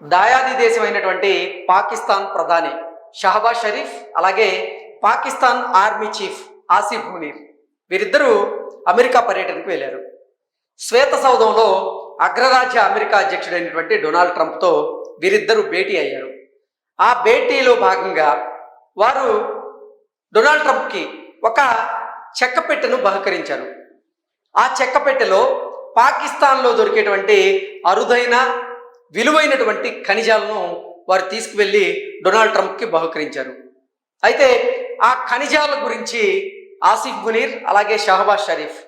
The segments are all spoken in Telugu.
దాయాది దేశం అయినటువంటి పాకిస్తాన్ ప్రధాని షహబాజ్ షరీఫ్ అలాగే పాకిస్తాన్ ఆర్మీ చీఫ్ ఆసిఫ్ మునీర్ వీరిద్దరూ అమెరికా పర్యటనకు వెళ్ళారు. శ్వేత సౌధంలో అగ్రరాజ్య అమెరికా అధ్యక్షుడైనటువంటి డొనాల్డ్ ట్రంప్తో వీరిద్దరూ భేటీ అయ్యారు. ఆ భేటీలో భాగంగా వారు డొనాల్డ్ ట్రంప్కి ఒక చెక్క పెట్టెను బహకరించారు. ఆ చెక్క పెట్టెలో పాకిస్తాన్లో దొరికేటువంటి అరుదైన విలువైనటువంటి ఖనిజాలను వారు తీసుకువెళ్ళి డొనాల్డ్ ట్రంప్కి బహుకరించారు. అయితే ఆ ఖనిజాల గురించి ఆసిఫ్ మునీర్ అలాగే షహబాజ్ షరీఫ్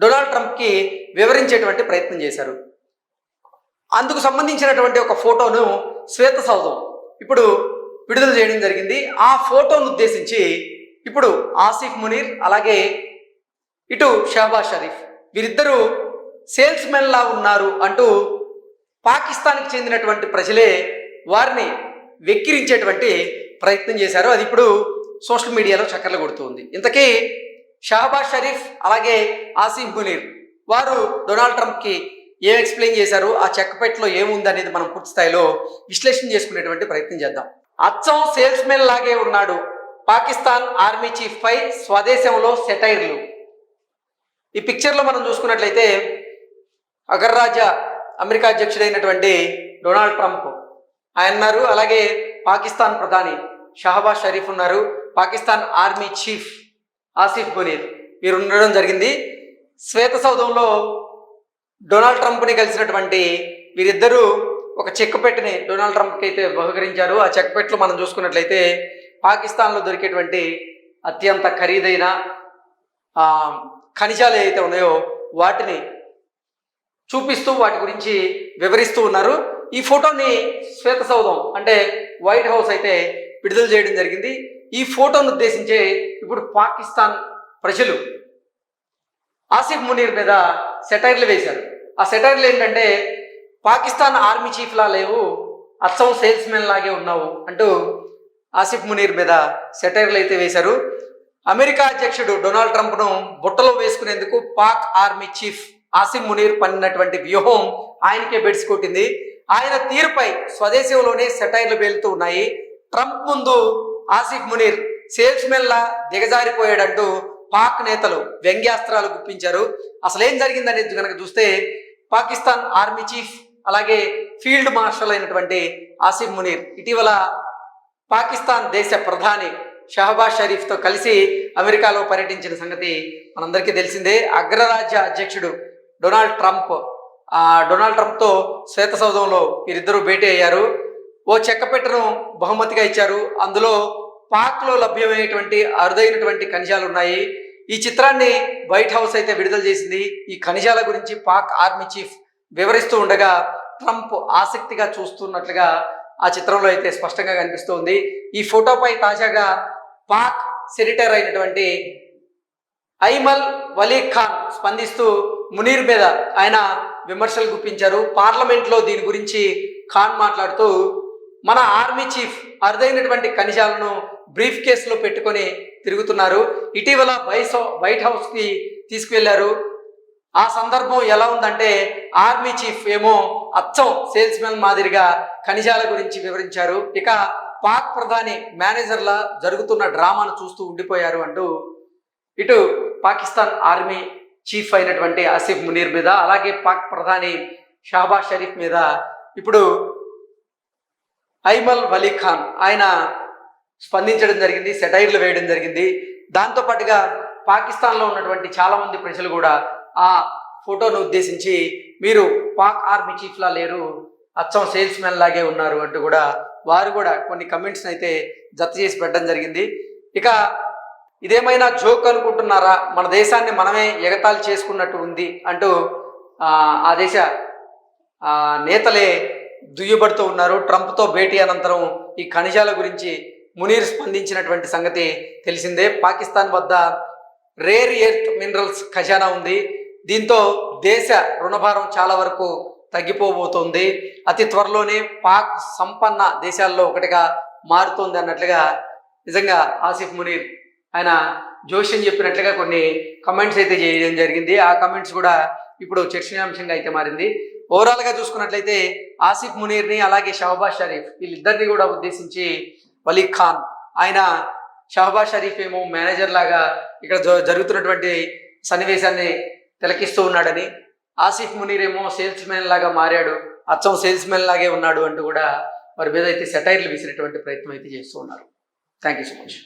డొనాల్డ్ ట్రంప్కి వివరించేటువంటి ప్రయత్నం చేశారు. అందుకు సంబంధించినటువంటి ఒక ఫోటోను శ్వేత సౌధం ఇప్పుడు విడుదల చేయడం జరిగింది. ఆ ఫోటోను ఉద్దేశించి ఇప్పుడు ఆసిఫ్ మునీర్ అలాగే ఇటు షహబాజ్ షరీఫ్ వీరిద్దరూ సేల్స్ మెన్లా ఉన్నారు అంటూ పాకిస్తాన్కి చెందినటువంటి ప్రజలే వారిని వెక్కిరించేటువంటి ప్రయత్నం చేశారు. అది ఇప్పుడు సోషల్ మీడియాలో చక్కర్లు కొడుతుంది. ఇంతకీ షాబాజ్ షరీఫ్ అలాగే ఆసిఫ్ మునీర్ వారు డొనాల్డ్ ట్రంప్కి ఏం ఎక్స్ప్లెయిన్ చేశారు? ఆ చెక్కపెట్టలో ఏముంది అనేది మనం పూర్తి స్థాయిలో విశ్లేషణ చేసుకునేటువంటి ప్రయత్నం చేద్దాం. అచ్చం సేల్స్ మెన్ లాగే ఉన్నాడు పాకిస్తాన్ ఆర్మీ చీఫ్ పై స్వదేశంలో సెటైర్లు. ఈ పిక్చర్లో మనం చూసుకున్నట్లయితే అగర్రాజా అమెరికా అధ్యక్షుడైనటువంటి డొనాల్డ్ ట్రంప్. ఆయన ఉన్నారు అలాగే పాకిస్తాన్ ప్రధాని షహబాజ్ షరీఫ్ ఉన్నారు. పాకిస్తాన్ ఆర్మీ చీఫ్ ఆసిఫ్ బునీర్ వీరు ఉండడం జరిగింది. శ్వేత సౌధంలో డొనాల్డ్ ట్రంప్ని కలిసినటువంటి వీరిద్దరూ ఒక చెక్ పెట్టిని డొనాల్డ్ ట్రంప్కి అయితే బహుకరించారు. ఆ చెక్ పెట్టలు మనం చూసుకున్నట్లయితే పాకిస్తాన్లో దొరికేటువంటి అత్యంత ఖరీదైన ఖనిజాలు ఏవైతే ఉన్నాయో వాటిని చూపిస్తూ వాటి గురించి వివరిస్తూ ఉన్నారు. ఈ ఫోటోని శ్వేత సౌధం అంటే వైట్ హౌస్ అయితే విడుదల చేయడం జరిగింది. ఈ ఫోటోను ఉద్దేశించే ఇప్పుడు పాకిస్తాన్ ప్రజలు ఆసిఫ్ మునీర్ మీద సెటైర్లు వేశారు. ఆ సెటైర్లు ఏంటంటే పాకిస్తాన్ ఆర్మీ చీఫ్లా లేవు అచ్చం సేల్స్ మెన్ లాగే ఉన్నావు అంటూ ఆసిఫ్ మునీర్ మీద సెటైర్లు అయితే వేశారు. అమెరికా అధ్యక్షుడు డొనాల్డ్ ట్రంప్ను బుట్టలో వేసుకునేందుకు పాక్ ఆర్మీ చీఫ్ ఆసిఫ్ మునీర్ పన్నినటువంటి వ్యూహం ఆయనకే బెడిసి కొట్టింది. ఆయన తీరుపై స్వదేశంలోనే సెటైర్లు పేలుతూ ఉన్నాయి. ట్రంప్ ముందు ఆసిఫ్ మునీర్ సేల్స్ మెన్లా దిగజారిపోయాడంటూ పాక్ నేతలు వ్యంగ్యాస్త్రాలు గుప్పించారు. అసలు ఏం జరిగిందనేది కనుక చూస్తే పాకిస్తాన్ ఆర్మీ చీఫ్ అలాగే ఫీల్డ్ మార్షల్ అయినటువంటి ఆసిఫ్ మునీర్ ఇటీవల పాకిస్తాన్ దేశ ప్రధాని షహబాజ్ షరీఫ్తో కలిసి అమెరికాలో పర్యటించిన సంగతి మనందరికీ తెలిసిందే. అగ్రరాజ్య అధ్యక్షుడు డొనాల్డ్ ట్రంప్. డొనాల్డ్ ట్రంప్తో శ్వేత సౌధంలో వీరిద్దరూ భేటీ అయ్యారు. ఓ చెక్కపెట్టను బహుమతిగా ఇచ్చారు. అందులో పాక్లో లభ్యమైనటువంటి అరుదైనటువంటి ఖనిజాలు ఉన్నాయి. ఈ చిత్రాన్ని వైట్ హౌస్ అయితే విడుదల చేసింది. ఈ ఖనిజాల గురించి పాక్ ఆర్మీ చీఫ్ వివరిస్తూ ఉండగా ట్రంప్ ఆసక్తిగా చూస్తున్నట్లుగా ఆ చిత్రంలో అయితే స్పష్టంగా కనిపిస్తుంది. ఈ ఫోటోపై తాజాగా పాక్ సెరిటర్ అయినటువంటి ఐమల్ వలీ ఖాన్ స్పందిస్తూ మునీర్ మీద ఆయన విమర్శలు గుప్పించారు. పార్లమెంట్లో దీని గురించి ఖాన్ మాట్లాడుతూ మన ఆర్మీ చీఫ్ అరుదైనటువంటి ఖనిజాలను బ్రీఫ్ కేసులో పెట్టుకొని తిరుగుతున్నారు. ఇటీవల వైస్ వైట్ హౌస్కి తీసుకువెళ్ళారు. ఆ సందర్భం ఎలా ఉందంటే ఆర్మీ చీఫ్ ఏమో అచ్చం సేల్స్ మ్యాన్ మాదిరిగా ఖనిజాల గురించి వివరించారు. ఇక పాక్ ప్రధాని మేనేజర్ల జరుగుతున్న డ్రామాను చూస్తూ ఉండిపోయారు అంటూ ఇటు పాకిస్తాన్ ఆర్మీ చీఫ్ అయినటువంటి ఆసిఫ్ మునీర్ మీద అలాగే పాక్ ప్రధాని షాబాజ్ షరీఫ్ మీద. ఇప్పుడు ఐమల్ వలీ ఖాన్ ఆయన స్పందించడం జరిగింది సెటైర్లు వేయడం జరిగింది. దాంతో పాటుగా పాకిస్తాన్లో ఉన్నటువంటి చాలామంది ప్రజలు కూడా ఆ ఫోటోను ఉద్దేశించి మీరు పాక్ ఆర్మీ చీఫ్లా లేరు అచ్చం సేల్స్ మెన్ లాగే ఉన్నారు అంటూ కూడా వారు కూడా కొన్ని కమెంట్స్ని అయితే జత చేసి పెట్టడం జరిగింది. ఇక ఇదేమైనా జోక్ అనుకుంటున్నారా? మన దేశాన్ని మనమే ఎగతాళి చేసుకున్నట్టు ఉంది అంటూ ఆ, దేశ నేతలే దుయ్యబడుతూ ఉన్నారు. ట్రంప్తో భేటీ అనంతరం ఈ ఖనిజాల గురించి మునీర్ స్పందించినటువంటి సంగతి తెలిసిందే. పాకిస్తాన్ వద్ద రేర్ ఎర్త్ మినరల్స్ ఖజానా ఉంది. దీంతో దేశ రుణభారం చాలా వరకు తగ్గిపోబోతోంది. అతి త్వరలోనే పాక్ సంపన్న దేశాల్లో ఒకటిగా మారుతోంది అన్నట్లుగా నిజంగా ఆసిఫ్ మునీర్ ఆయన జోష్యం చెప్పినట్లుగా కొన్ని కమెంట్స్ అయితే చేయడం జరిగింది. ఆ కమెంట్స్ కూడా ఇప్పుడు చర్చనీయాంశంగా అయితే మారింది. ఓవరాల్గా చూసుకున్నట్లయితే ఆసిఫ్ మునీర్ని అలాగే షహబాజ్ షరీఫ్ వీళ్ళిద్దరిని కూడా ఉద్దేశించి వలీ ఖాన్ ఆయన షహబాజ్ షరీఫ్ ఏమో మేనేజర్ లాగా ఇక్కడ జ- జరుగుతున్నటువంటి సన్నివేశాన్ని తిలకిస్తూ ఉన్నాడని. ఆసిఫ్ మునీర్ ఏమో సేల్స్ మ్యాన్ లాగా మారాడు అచ్చం సేల్స్ మ్యాన్ లాగే ఉన్నాడు అంటూ కూడా వారి మీద అయితే సెటైర్లు వేసినటువంటి ప్రయత్నం అయితే చేస్తూ ఉన్నారు. Thank you so much